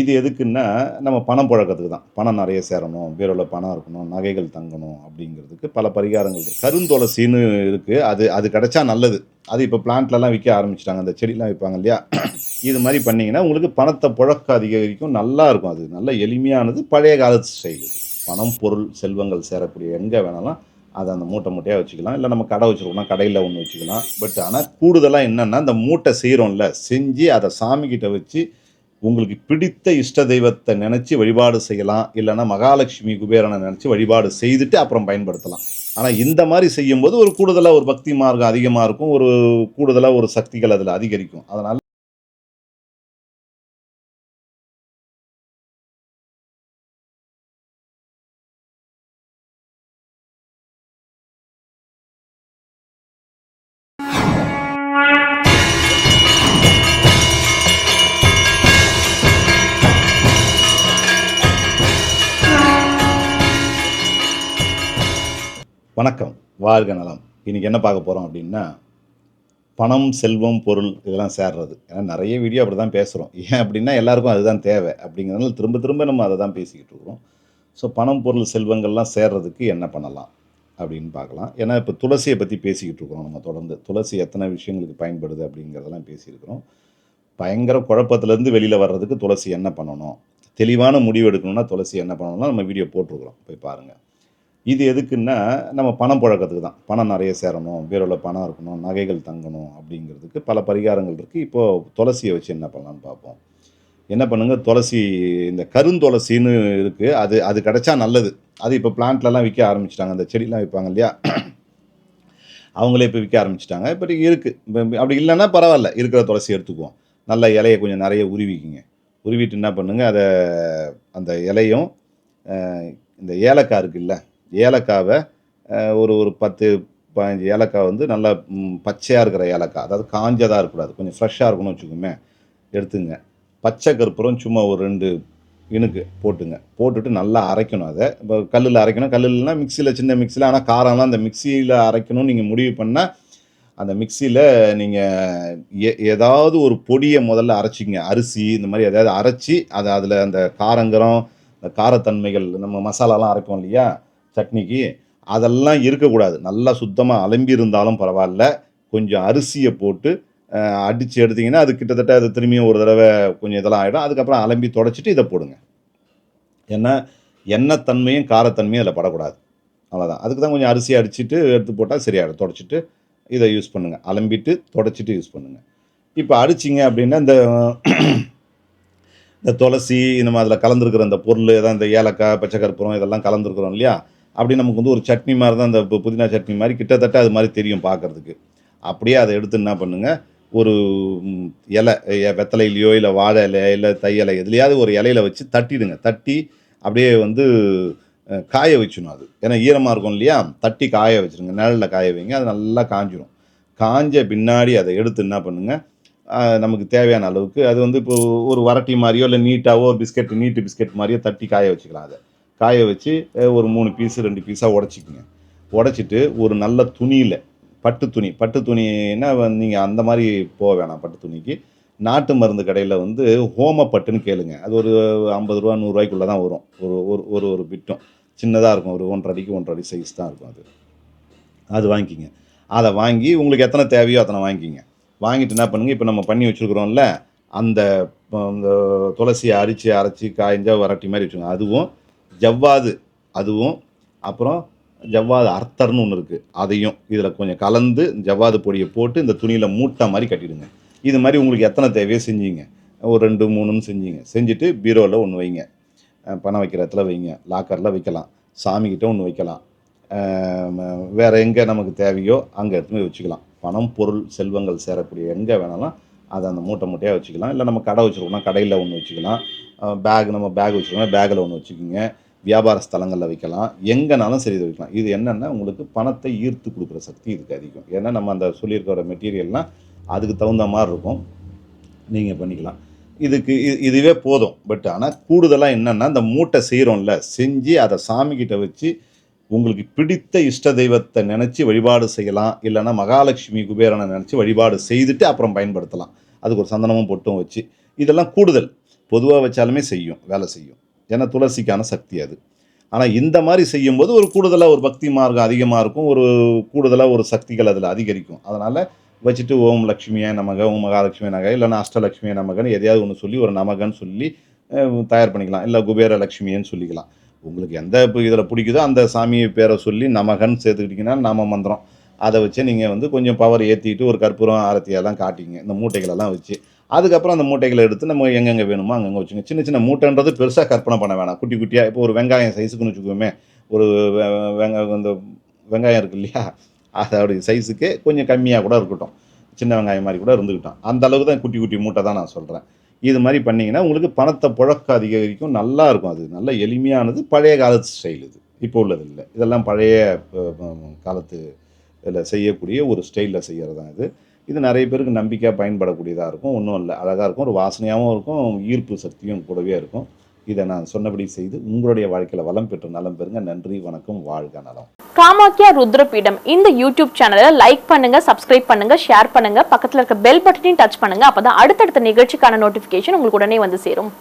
இது எதுக்குன்னா நம்ம பணம் புழக்கத்துக்கு தான். பணம் நிறைய சேரணும் பீரோவில் பணம் இருக்கணும் நகைகள் தங்கணும் அப்படிங்கிறதுக்கு பல பரிகாரங்கள் இருக்குது கருந்துளசின்னு இருக்குது அது அது கிடைச்சா நல்லது. அது இப்போ பிளான்ட்லலாம் விற்க ஆரம்பிச்சிட்டாங்க. அந்த செடிலாம் விற்பாங்க இல்லையா? இது மாதிரி பண்ணிங்கன்னா உங்களுக்கு பணத்தை புழக்க அதிகரிக்கும். நல்லா இருக்கும் அது. நல்ல எளிமையானது. பழைய காலத்து ஸ்டைல் இது. பணம் பொருள் செல்வங்கள் சேரக்கூடிய எங்கே வேணாலும் அதை அந்த மூட்டை மூட்டையாக வச்சுக்கலாம். இல்லை நம்ம கடை வச்சுருக்கோம்னா கடையில் ஒன்று வச்சுக்கலாம். பட் ஆனால் கூடுதலாக என்னென்னா இந்த மூட்டை செய்கிறோம்ல செஞ்சு அதை சாமிக்கிட்ட வச்சு உங்களுக்கு பிடித்த இஷ்ட தெய்வத்தை நினச்சி வழிபாடு செய்யலாம். இல்லைன்னா மகாலட்சுமி குபேரனை நினச்சி வழிபாடு செய்துட்டு அப்புறம் பயன்படுத்தலாம். ஆனால் இந்த மாதிரி செய்யும்போது ஒரு கூடுதலாக ஒரு பக்தி மார்க்கம் அதிகமாக இருக்கும். ஒரு கூடுதலாக ஒரு சக்திகள் அதில் அதிகரிக்கும். அதனால் வணக்கம். வாழ்க நலம். இன்றைக்கி என்ன பார்க்க போகிறோம் அப்படின்னா பணம் செல்வம் பொருள் இதெல்லாம் சேர்றது. ஏன்னா நிறைய வீடியோ அப்படி தான் பேசுகிறோம் ஏன் அப்படின்னா எல்லாருக்கும் அதுதான் தேவை அப்படிங்கிறதுனால திரும்ப திரும்ப நம்ம அதை தான் பேசிக்கிட்டு இருக்கிறோம். ஸோ பணம் பொருள் செல்வங்கள்லாம் சேர்றதுக்கு என்ன பண்ணலாம் அப்படின்னு பார்க்கலாம். ஏன்னா இப்போ துளசியை பற்றி பேசிக்கிட்டு இருக்கிறோம் நம்ம தொடர்ந்து. துளசி எத்தனை விஷயங்களுக்கு பயன்படுது அப்படிங்கிறதெல்லாம் பேசியிருக்கிறோம். பயங்கர குழப்பத்துலேருந்து வெளியில் வர்றதுக்கு துளசி என்ன பண்ணணும்? தெளிவான முடிவு எடுக்கணும்னா துளசி என்ன பண்ணணும்னா நம்ம வீடியோ போட்டிருக்கிறோம். போய் பாருங்கள் இது எதுக்குன்னா நம்ம பணம் புழக்கத்துக்கு தான். பணம் நிறைய சேரணும் பீரோவில் பணம் இருக்கணும் நகைகள் தங்கணும் அப்படிங்கிறதுக்கு பல பரிகாரங்கள் இருக்குது இப்போது துளசியை வச்சு என்ன பண்ணலான்னு பார்ப்போம். என்ன பண்ணுங்க? துளசி இந்த கருந்துளசின்னு இருக்குது அது அது கிடச்சா நல்லது. அது இப்போ பிளான்ட்லலாம் விற்க ஆரம்பிச்சிட்டாங்க. அந்த செடிலாம் விற்பாங்க இல்லையா? அவங்களே இப்போ விற்க ஆரம்பிச்சிட்டாங்க. இப்போ இருக்குது அப்படி இல்லைன்னா பரவாயில்ல. இருக்கிற துளசி எடுத்துக்குவோம். நல்ல இலையை கொஞ்சம் நிறைய உருவிக்குங்க. உருவிட்டு என்ன பண்ணுங்க? அதை அந்த இலையும் இந்த ஏலக்காய் இருக்குல்ல ஏலக்காவை ஒரு ஒரு பத்து பதினஞ்சு ஏலக்காய் வந்து நல்லா பச்சையாக இருக்கிற ஏலக்காய். அதாவது காஞ்சதாக இருக்கக்கூடாது. கொஞ்சம் ஃப்ரெஷ்ஷாக இருக்கணும்னு வச்சுக்கோமே. எடுத்துங்க. பச்சை கற்பூரம் சும்மா ஒரு ரெண்டு இனுக்கு போட்டுங்க. போட்டுட்டு நல்லா அரைக்கணும் அதை. இப்போ கல்லில் அரைக்கணும். கல்லுலனா மிக்சியில் சின்ன மிக்சியில் ஆனால் காரம்லாம் அந்த மிக்சியில் அரைக்கணும்னு நீங்கள் முடிவு பண்ணால் அந்த மிக்சியில் நீங்கள் எ ஏதாவது ஒரு பொடியை முதல்ல அரைச்சிங்க. அரிசி இந்த மாதிரி எதாவது அரைச்சி அதை அதில் அந்த காரங்கரம் இந்த காரத்தன்மைகள் நம்ம மசாலாலாம் அரைப்போம் இல்லையா? சட்னிக்கு அதெல்லாம் இருக்கக்கூடாது. நல்லா சுத்தமாக அலம்பி இருந்தாலும் பரவாயில்ல. கொஞ்சம் அரிசியை போட்டு அடித்து எடுத்தீங்கன்னா அது கிட்டத்தட்ட அது திரும்பியும் ஒரு தடவை கொஞ்சம் இதெல்லாம் ஆகிடும் அதுக்கப்புறம் அலம்பி தொடச்சிட்டு இதை போடுங்க. ஏன்னா எண்ணெய் தன்மையும் காரத்தன்மையும் அதில் படக்கூடாது. அவ்வளோதான் அதுக்கு தான் கொஞ்சம் அரிசி அடிச்சிட்டு எடுத்து போட்டால் சரியாயிடும். தொடச்சிட்டு இதை யூஸ் பண்ணுங்கள் அலம்பிட்டு தொடச்சிட்டு யூஸ் பண்ணுங்கள் இப்போ அடிச்சிங்க அப்படின்னா இந்த இந்த துளசி நம்ம அதில் கலந்துருக்கிற இந்த பொருள் ஏதாவது இந்த ஏலக்காய் பச்சை கற்பூரம் இதெல்லாம் கலந்துருக்குறோம் இல்லையா? அப்படி நமக்கு வந்து ஒரு சட்னி மாதிரி தான் இந்த பு- புதினா சட்னி மாதிரி கிட்டத்தட்ட அது மாதிரி தெரியும் பார்க்கறதுக்கு அப்படியே அதை எடுத்து என்ன பண்ணுங்கள் ஒரு இலை வெத்தலையிலையோ இல்லை வாழை இலை இல்லை தையலை எதுலையாவது ஒரு இலையில வச்சு தட்டிடுங்க. தட்டி அப்படியே வந்து காய வச்சிடணும் அது. ஏன்னா ஈரமாக இருக்கும் இல்லையா? தட்டி காய வச்சுருங்க நிழலில் காய வைங்க. அது நல்லா காஞ்சிடும் காஞ்ச பின்னாடி அதை எடுத்து என்ன பண்ணுங்கள் நமக்கு தேவையான அளவுக்கு அது வந்து இப்போ ஒரு வரட்டி மாதிரியோ இல்லை நீட்டாவோ பிஸ்கெட் நீட்டு பிஸ்கெட் மாதிரியோ தட்டி காய வச்சுக்கலாம் அதை. காய வச்சு ஒரு மூணு பீஸு ரெண்டு பீஸாக உடச்சிக்கிங்க. உடச்சிட்டு ஒரு நல்ல துணியில் பட்டு துணி பட்டு துணின்னா நீங்கள் அந்த மாதிரி போக வேணாம் பட்டு துணிக்கு. நாட்டு மருந்து கடையில் வந்து ஹோம பட்டுன்னு கேளுங்க. அது ஒரு ஐம்பது ரூபா நூறுரூவாய்க்குள்ளே தான் வரும். ஒரு ஒரு ஒரு ஒரு பிட்டும். சின்னதாக இருக்கும். ஒரு ஒன்றரை அடிக்கு ஒன்றரை அடி சைஸ் தான் இருக்கும் அது. அது வாங்கிக்கிங்க. அதை வாங்கி உங்களுக்கு எத்தனை தேவையோ அத்தனை வாங்கிக்கிங்க. வாங்கிட்டு என்ன பண்ணுங்கள் இப்போ நம்ம பண்ணி வச்சுருக்குறோம்ல அந்த இப்போ துளசியை அரிச்சு அரைச்சி காய்ஞ்சா வரட்டி மாதிரி வச்சுக்கோங்க அதுவும் ஜவ்வாது அதுவும் அப்புறம் ஜவ்வாது அர்த்தர்னு ஒன்று இருக்குது அதையும் இதில் கொஞ்சம் கலந்து ஜவ்வாது பொடியை போட்டு இந்த துணியில் மூட்டை மாதிரி கட்டிடுங்க. இது மாதிரி உங்களுக்கு எத்தனை தேவையோ செஞ்சீங்க. ஒரு ரெண்டு மூணுன்னு செஞ்சீங்க. செஞ்சுட்டு பீரோவில் ஒன்று வைங்க. பணம் வைக்கிற இடத்துல வைங்க. லாக்கரில் வைக்கலாம். சாமிக்கிட்ட ஒன்று வைக்கலாம். வேறு எங்கே நமக்கு தேவையோ அங்கே எடுத்துமே போய் வச்சுக்கலாம். பணம் பொருள் செல்வங்கள் சேரக்கூடிய எங்கே வேணாலும் அதை அந்த மூட்டை மூட்டையாக வச்சுக்கலாம். இல்லை நம்ம கடை வச்சுருக்கோம்னா கடையில் ஒன்று வச்சுக்கலாம். பேக் நம்ம பேக் வச்சுருக்கோம்னா பேக்கில் ஒன்று வச்சுக்கோங்க. வியாபார ஸ்தலங்களில் வைக்கலாம். எங்கேனாலும் சரி இதை வைக்கலாம். இது என்னென்னா உங்களுக்கு பணத்தை ஈர்த்து கொடுக்குற சக்தி இதுக்கு அதிகம். ஏன்னா நம்ம அந்த சொல்லியிருக்கிற மெட்டீரியல்லாம் அதுக்கு தகுந்த மாதிரி இருக்கும். நீங்கள் பண்ணிக்கலாம். இதுக்கு இது இதுவே போதும். பட் ஆனால் கூடுதலாக என்னென்னா இந்த மூட்டை செய்கிறோம்ல செஞ்சு அதை சாமிக்கிட்ட வச்சு உங்களுக்கு பிடித்த இஷ்ட தெய்வத்தை நினச்சி வழிபாடு செய்யலாம். இல்லைன்னா மகாலட்சுமி குபேரனை நினச்சி வழிபாடு செய்துட்டு அப்புறம் பயன்படுத்தலாம். அதுக்கு ஒரு சந்தனமும் பொட்டும் வச்சு. இதெல்லாம் கூடுதல். பொதுவாக வச்சாலுமே செய்யும். வேலை செய்யும். ஏன்னா துளசிக்கான சக்தி அது. ஆனால் இந்த மாதிரி செய்யும்போது ஒரு கூடுதலாக ஒரு பக்தி மார்க்கம் அதிகமாக இருக்கும். ஒரு கூடுதலாக ஒரு சக்திகள் அதில் அதிகரிக்கும். அதனால் வச்சுட்டு ஓம் லக்ஷ்மியே நமக ஓம் மகாலட்சுமி நகை இல்லைன்னா அஷ்டலட்சுமியே நமகன்னு எதையாவது ஒன்று சொல்லி ஒரு நமகன்னு சொல்லி தயார் பண்ணிக்கலாம். இல்லை குபேர லட்சுமின்னு சொல்லிக்கலாம். உங்களுக்கு எந்த இப்போ இதில் பிடிக்குதோ அந்த சாமி பேரை சொல்லி நமகன்னு சேர்த்துக்கிட்டிங்கன்னா நாம மந்திரம். அதை வச்சு நீங்கள் வந்து கொஞ்சம் பவர் ஏற்றிட்டு ஒரு கற்பூரம் ஆரத்தியெல்லாம் காட்டிங்க. இந்த மூட்டைகளெல்லாம் வச்சு அதுக்கப்புறம் அந்த மூட்டைகளை எடுத்து நம்ம எங்கெங்கே வேணுமோ அங்கங்கே வச்சுங்க. சின்ன சின்ன மூட்டைன்றது பெருசாக கற்பனை பண்ண வேணாம். குட்டி குட்டியாக இப்போ ஒரு வெங்காயம் சைஸுக்குன்னு வச்சுக்கோமே ஒரு வெ- வெங்காயம் இந்த வெங்காயம் இருக்கு இல்லையா? அதோடைய சைஸுக்கு கொஞ்சம் கம்மியாக கூட இருக்கட்டும். சின்ன வெங்காயம் மாதிரி கூட இருந்துக்கிட்டோம் அந்த அளவுக்கு தான் குட்டி குட்டி மூட்டை தான் நான் சொல்கிறேன் இது மாதிரி பண்ணிங்கன்னா உங்களுக்கு பணத்தை புழக்க அதிகரிக்கும். நல்லா இருக்கும் அது. நல்ல எளிமையானது. பழைய காலத்து ஸ்டைல் இது. இப்போ உள்ளது இல்லை. இதெல்லாம் பழைய காலத்து இதில் செய்யக்கூடிய ஒரு ஸ்டைலில் செய்கிறது தான் இது. இது நிறைய பேருக்கு நம்பிக்கையாக பயன்படக்கூடியதாக இருக்கும். ஒன்றும் இல்லை. அழகாக இருக்கும். ஒரு வாசனையாகவும் இருக்கும். ஈர்ப்பு சக்தியும் கூடவே இருக்கும். இதை நான் சொன்னபடி செய்து உங்களுடைய வாழ்க்கையில் வளம் பெற்று நலம் பெறுங்க. நன்றி வணக்கம் வாழ்க நலம். காமாக்கியா ருத்ரபீடம் இந்த யூடியூப் சேனலை லைக் பண்ணுங்க சப்ஸ்கிரைப் பண்ணுங்க ஷேர் பண்ணுங்க. பக்கத்துல இருக்க பெல் பட்டனையும் டச் பண்ணுங்க. அப்பதான் அடுத்தடுத்த நிகழ்ச்சிக்கான நோட்டிபிகேஷன் உங்களுக்கு உடனே வந்து சேரும்.